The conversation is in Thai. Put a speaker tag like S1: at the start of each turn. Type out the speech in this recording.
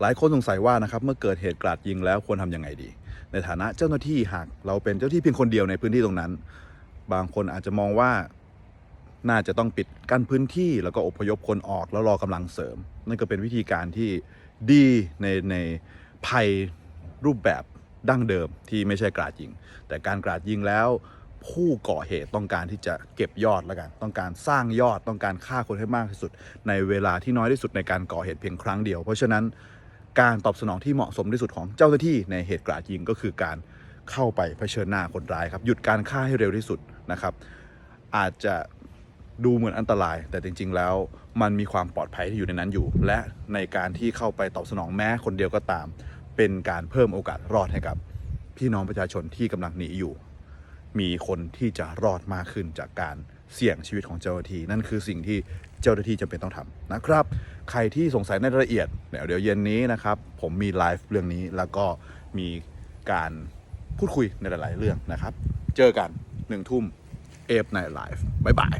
S1: หลายคนสงสัยว่านะครับเมื่อเกิดเหตุกราดยิงแล้วควรทำยังไงดี ในฐานะเจ้าหน้าที่หากเราเป็นเจ้าที่เพียงคนเดียวในพื้นที่ตรงนั้น บางคนอาจจะมองว่าน่าจะต้องปิดกั้นพื้นที่แล้วก็อพยพคนออกแล้วรอกำลังเสริม นั่นก็เป็นวิธีการที่ดีในในภัยรูปแบบดั้งเดิมที่ไม่ใช่กราดยิง แต่การกราดยิงแล้วผู้ก่อเหตุต้องการที่จะเก็บยอดแล้วกัน ต้องการสร้างยอดต้องการฆ่าคนให้มากที่สุด ในเวลาที่น้อยที่สุดในการก่อเหตุเพียงครั้งเดียว เพราะฉะนั้น การตอบสนองที่เหมาะสมที่สุดของเจ้าหน้าที่ในเหตุกราดยิงก็คือการเข้าไปเผชิญหน้าคนร้ายครับ หยุดการฆ่าให้เร็วที่สุดนะครับ อาจจะดูเหมือนอันตราย แต่จริง ๆ แล้วมันมีความปลอดภัยที่อยู่ในนั้นอยู่ และในการที่เข้าไปตอบสนองแม้คนเดียวก็ตาม เป็นการเพิ่มโอกาสรอดให้กับ พี่น้องประชาชนที่กำลังหนีอยู่ มีคนที่จะรอดมากขึ้นจากการเสี่ยงชีวิตของเจ้าหน้าที่นั่นคือสิ่งที่เจ้าหน้าที่จำเป็นต้องทำนะครับ ใครที่สงสัยในรายละเอียดเดี๋ยวเดี๋ยวเย็นนี้นะครับ ผมมีไลฟ์เรื่องนี้แล้วก็มีการพูดคุยในหลาย ๆ เรื่องนะครับ เจอกันหนึ่งทุ่มเอฟในไลฟ์บ๊ายบาย